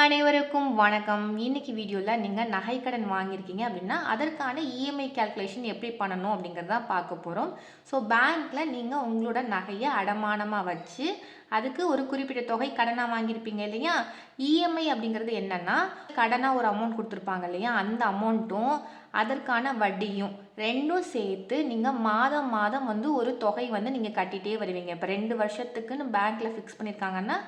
அனைவருக்கும் வணக்கம். இன்னைக்கு வீடியோவில் நீங்கள் நகைக்கடன் வாங்கியிருக்கீங்க அப்படின்னா அதற்கான இஎம்ஐ கால்குலேஷன் எப்படி பண்ணணும் அப்படிங்கிறத பார்க்க போகிறோம் ஸோ பேங்க்கில் நீங்கள் உங்களோட நகையை அடமானமாக வச்சு அதுக்கு ஒரு குறிப்பிட்ட தொகை கடனாக வாங்கியிருப்பீங்க இல்லையா? இஎம்ஐ அப்படிங்கிறது என்னென்னா கடனாக ஒரு அமௌண்ட் கொடுத்துருப்பாங்க இல்லையா? அந்த அமௌண்ட்டும் அதற்கான வட்டியும் ரெண்டும் சேர்த்து நீங்கள் மாதம் மாதம் வந்து ஒரு தொகை வந்து நீங்கள் கட்டிகிட்டே வருவீங்க. இப்போ ரெண்டு வருஷத்துக்குன்னு பேங்க்கில் ஃபிக்ஸ் பண்ணியிருக்காங்கன்னா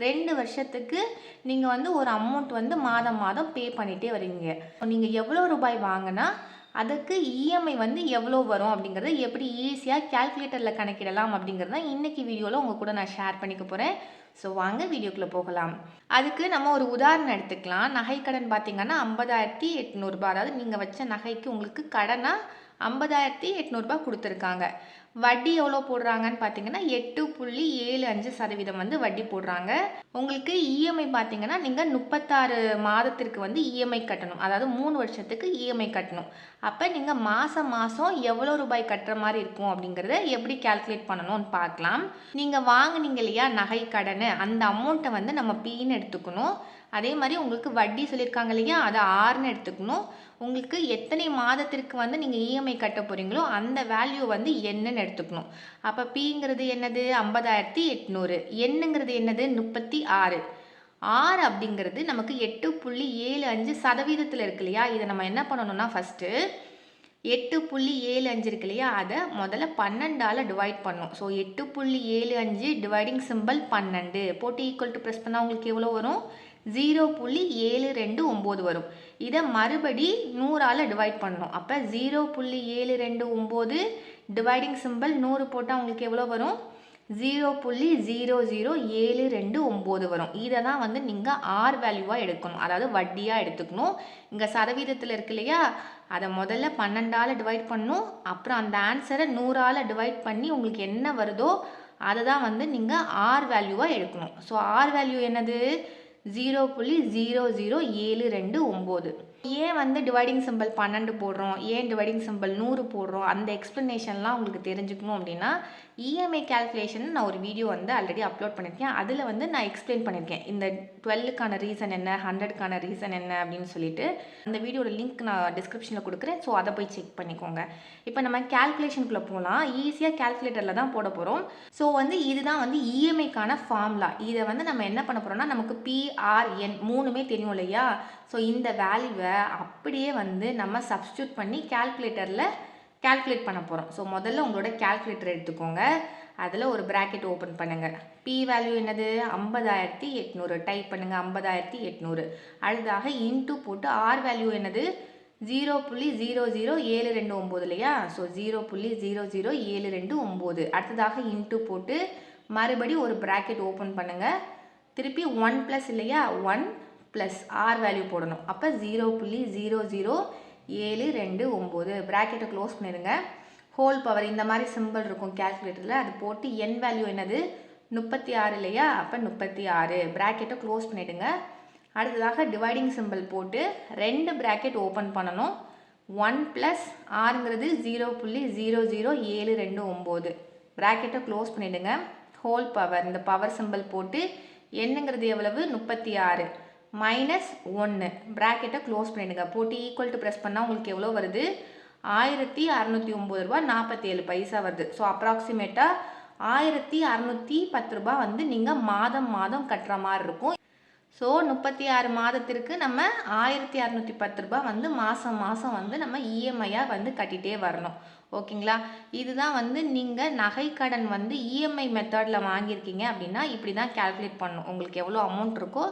ரெண்டு வருஷத்துக்கு நீங்கள் வந்து ஒரு அமௌண்ட் வந்து மாதம் மாதம் பே பண்ணிகிட்டே வருவீங்க நீங்கள் எவ்வளோ ரூபாய் வாங்கினா அதுக்கு இஎம்ஐ வந்து எவ்வளோ வரும் அப்படிங்கிறத எப்படி ஈஸியாக கால்குலேட்டரில் கணக்கிடலாம் அப்படிங்கிறத இன்றைக்கி வீடியோவில் உங்கள் கூட நான் ஷேர் பண்ணிக்க போகிறேன் ஸோ வாங்க வீடியோக்குள்ளே போகலாம். அதுக்கு நம்ம ஒரு உதாரணம் எடுத்துக்கலாம். நகைக்கடன் பார்த்தீங்கன்னா ஐம்பதாயிரத்தி எட்நூறுபா. அதாவது நீங்கள் வச்ச நகைக்கு உங்களுக்கு கடனாக ஐம்பதாயிரத்தி எட்நூறுபா கொடுத்துருக்காங்க. வட்டி எவ்வளோ போடுறாங்கன்னு பார்த்தீங்கன்னா எட்டு புள்ளி ஏழு அஞ்சு சதவீதம் வந்து வட்டி போடுறாங்க. உங்களுக்கு இஎம்ஐ பார்த்தீங்கன்னா நீங்கள் முப்பத்தாறு மாதத்திற்கு வந்து இஎம்ஐ கட்டணும். அதாவது மூணு வருஷத்துக்கு இஎம்ஐ கட்டணும். அப்போ நீங்கள் மாதம் மாதம் எவ்வளோ ரூபாய் கட்டுற மாதிரி இருக்கும் அப்படிங்கிறத எப்படி கால்குலேட் பண்ணணும்னு பார்க்கலாம். நீங்கள் வாங்கினீங்க இல்லையா நகை கடன் அந்த அமௌண்ட்டை வந்து நம்ம பின்னு எடுத்துக்கணும். அதே மாதிரி உங்களுக்கு வட்டி சொல்லியிருக்காங்க இல்லையா? அதை ஆறுன்னு எடுத்துக்கணும். உங்களுக்கு எத்தனை மாதத்திற்கு வந்து நீங்கள் இஎம்ஐ கட்ட போகிறீங்களோ அந்த வேல்யூ வந்து என்னன்னு எடுத்துக்கணும். அப்போ பிங்கிறது என்னது? ஐம்பதாயிரத்தி எட்நூறு. என்னங்கிறது என்னது? முப்பத்தி ஆறு. ஆறு அப்படிங்கிறது நமக்கு எட்டு புள்ளி ஏழு அஞ்சு சதவீதத்தில் இருக்கு இல்லையா? இதை நம்ம என்ன பண்ணணும்னா ஃபஸ்ட்டு எட்டு புள்ளி ஏழு அஞ்சு இருக்கு இல்லையா? அதை முதல்ல பன்னெண்டால் டிவைட் பண்ணும் ஸோ எட்டு புள்ளி ஏழு அஞ்சு டிவைடிங் சிம்பிள் பன்னெண்டு. போட்டு ஈக்குவல் டு ப்ரெஸ் பண்ணால் உங்களுக்கு எவ்வளோ வரும்? ஜீரோ புள்ளி ஏழு ரெண்டு ஒம்பது வரும். இதை மறுபடி நூறால் டிவைட் பண்ணணும். அப்போ ஜீரோ புள்ளி ஏழு ரெண்டு ஒம்பது டிவைடிங் சிம்பிள் நூறு போட்டால் உங்களுக்கு எவ்வளோ வரும்? ஜீரோ புள்ளி ஜீரோ ஜீரோ ஏழு ரெண்டு ஒம்பது வரும். இதை தான் வந்து நீங்கள் ஆர் வேல்யூவாக எடுக்கணும். அதாவது வட்டியாக எடுத்துக்கணும். இங்கே சதவீதத்தில் இருக்கு இல்லையா? அதை முதல்ல பன்னெண்டால் டிவைட் பண்ணும் அப்புறம் அந்த ஆன்சரை நூறால் டிவைட் பண்ணி உங்களுக்கு என்ன வருதோ அதை தான் வந்து நீங்கள் ஆர் வேல்யூவாக எடுக்கணும். ஸோ ஆர் வேல்யூ என்னது? ஜீரோ புள்ளி ஜீரோ ஜீரோ ஏழு ரெண்டு ஒம்பது. ஏன் வந்து டிவைடிங் சிம்பிள் பன்னெண்டு போடுறோம்? ஏன் டிவைடிங் சிம்பிள் நூறு போடுறோம்? அந்த எக்ஸ்ப்ளனேஷன்லாம் உங்களுக்கு தெரிஞ்சுக்கணும் அப்படின்னா இஎம்ஐ கேல்குலேஷன் நான் ஒரு வீடியோ வந்து ஆல்ரெடி அப்லோட் பண்ணியிருக்கேன். அதில் வந்து நான் எக்ஸ்பிளைன் பண்ணியிருக்கேன். இந்த டுவெல்லுக்கான ரீசன் என்ன ஹண்ட்ரடுக்கான ரீசன் என்ன அப்படின்னு சொல்லிட்டு அந்த வீடியோட லிங்க் நான் டிஸ்கிரிப்ஷனில் கொடுக்குறேன். ஸோ அதை போய் செக் பண்ணிக்கோங்க. இப்போ நம்ம கேல்குலேஷனுக்குள்ளே போகலாம் ஈஸியாக கேல்குலேட்டரில் தான் போட போகிறோம் ஸோ வந்து இதுதான் வந்து இஎம்ஐக்கான ஃபார்ம்லா இதை வந்து நம்ம என்ன பண்ண போகிறோம்னா நமக்கு பிஆர்என் மூணுமே தெரியும் இல்லையா? ஸோ இந்த வேல்யூவை அப்படியே வந்து நம்ம சப்ஸ்டியூட் பண்ணி கால்குலேட்டரில் கால்குலேட் பண்ண போகிறோம் ஸோ முதல்ல உங்களோட கால்குலேட்டர் எடுத்துக்கோங்க. அதில் ஒரு ப்ராக்கெட் ஓப்பன் பண்ணுங்கள் பி வேல்யூ என்னது? ஐம்பதாயிரத்தி எட்நூறு. டைப் பண்ணுங்கள் ஐம்பதாயிரத்தி எட்நூறு. அடுத்ததாக இன்ட்டு போட்டு ஆர் வேல்யூ என்னது? ஜீரோ புள்ளி ஜீரோ ஜீரோ ஏழு ரெண்டு ஒம்பது இல்லையா? ஸோ ஜீரோ புள்ளி ஜீரோ ஜீரோ ஏழு ரெண்டு ஒம்பது. அடுத்ததாக இன்ட்டு போட்டு மறுபடி ஒரு ப்ராக்கெட் ஓப்பன் பண்ணுங்கள் திருப்பி ஒன் ப்ளஸ் இல்லையா? ஒன் ப்ளஸ் ஆர் வேல்யூ போடணும். அப்போ ஜீரோ புள்ளி ஜீரோ ஜீரோ ஏழு ரெண்டு ஒம்பது. ப்ராக்கெட்டை க்ளோஸ் பண்ணிடுங்க ஹோல் பவர் இந்த மாதிரி சிம்பிள் இருக்கும் கேல்குலேட்டரில் அது போட்டு என் வேல்யூ என்னது? முப்பத்தி ஆறு இல்லையா? அப்போ முப்பத்தி ஆறு. ப்ராக்கெட்டை க்ளோஸ் பண்ணிவிடுங்க அடுத்ததாக டிவைடிங் சிம்பிள் போட்டு ரெண்டு ப்ராக்கெட் ஓப்பன் பண்ணணும். ஒன் ப்ளஸ் ஆறுங்கிறது ஜீரோ புள்ளி ஜீரோ ஜீரோ ஏழு ரெண்டு ஒம்பது. ப்ராக்கெட்டை க்ளோஸ் பண்ணிவிடுங்க ஹோல் பவர் இந்த பவர் சிம்பிள் போட்டு என்னங்கிறது எவ்வளவு? முப்பத்தி ஆறு. மைனஸ் ஒன்று ப்ராக்கெட்டை க்ளோஸ் பண்ணிடுங்க. போட்டு ஈக்குவல் டு ப்ரெஸ் பண்ணால் உங்களுக்கு எவ்வளோ வருது? ஆயிரத்தி அறநூற்றி ஒம்பது ரூபா நாற்பத்தி ஏழு பைசா வருது. ஸோ அப்ராக்சிமேட்டாக ஆயிரத்தி அறநூற்றி பத்து ரூபா வந்து நீங்கள் மாதம் மாதம் கட்டுற மாதிரி இருக்கும். ஸோ முப்பத்தி ஆறு மாதத்திற்கு நம்ம ஆயிரத்தி அறநூற்றி பத்து ரூபா வந்து மாதம் மாதம் வந்து நம்ம இஎம்ஐயாக வந்து கட்டிகிட்டே வரணும். ஓகேங்களா? இதுதான் வந்து நீங்கள் நகைக்கடன் வந்து இஎம்ஐ மெத்தடில் வாங்கியிருக்கீங்க அப்படின்னா இப்படி தான் கேல்குலேட் பண்ணணும். உங்களுக்கு எவ்வளோ அமௌண்ட் இருக்கோ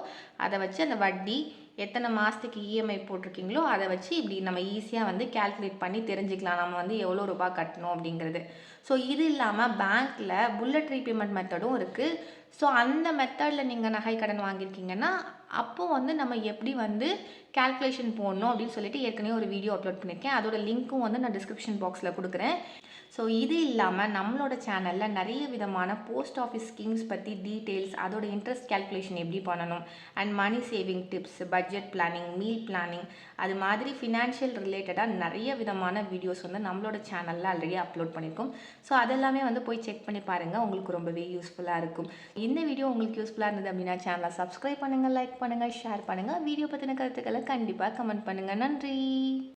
அதை வச்சு அந்த வட்டி எத்தனை மாதத்துக்கு இஎம்ஐ போட்டிருக்கீங்களோ அதை வச்சு இப்படி நம்ம ஈஸியாக வந்து கேல்குலேட் பண்ணி தெரிஞ்சுக்கலாம். நம்ம வந்து எவ்வளோ ரூபாய் கட்டணும் அப்படிங்கிறது. ஸோ இது இல்லாமல் பேங்க்கில் புல்லட் ரீபேமெண்ட் மெத்தடும் இருக்குது ஸோ அந்த மெத்தடில் நீங்கள் நகை கடன் வாங்கியிருக்கீங்கன்னா அப்போது வந்து நம்ம எப்படி வந்து கேல்குலேஷன் போடணும் அப்படின்னு சொல்லிட்டு ஏற்கனவே ஒரு வீடியோ அப்லோட் பண்ணியிருக்கேன். அதோட லிங்க்கும் வந்து நான் டிஸ்கிரிப்ஷன் பாக்ஸில் கொடுக்குறேன். ஸோ இது இல்லாமல் நம்மளோட சேனலில் நிறைய விதமான போஸ்ட் ஆஃபீஸ் ஸ்கீம்ஸ் பற்றி டீட்டெயில்ஸ் அதோட இன்ட்ரெஸ்ட் கேல்குலேஷன் எப்படி பண்ணணும்? And money saving tips budget planning meal planning அது மாதிரி ஃபினான்ஷியல் ரிலேட்டடாக நிறைய விதமான வீடியோஸ் வந்து நம்மளோட சேனலில் ஆல்ரெடி அப்லோட் பண்ணியிருக்கோம். ஸோ அதெல்லாமே வந்து போய் செக் பண்ணி பாருங்கள் உங்களுக்கு ரொம்பவே யூஸ்ஃபுல்லாக இருக்கும். இந்த வீடியோ உங்களுக்கு யூஸ்ஃபுல்லாக இருந்தது அப்படின்னா சேனலை சப்ஸ்கிரைப் பண்ணுங்கள் லைக் பண்ணுங்கள் ஷேர் பண்ணுங்கள் வீடியோ பற்றின கருத்துக்களை கண்டிப்பாக கமெண்ட் பண்ணுங்கள் நன்றி!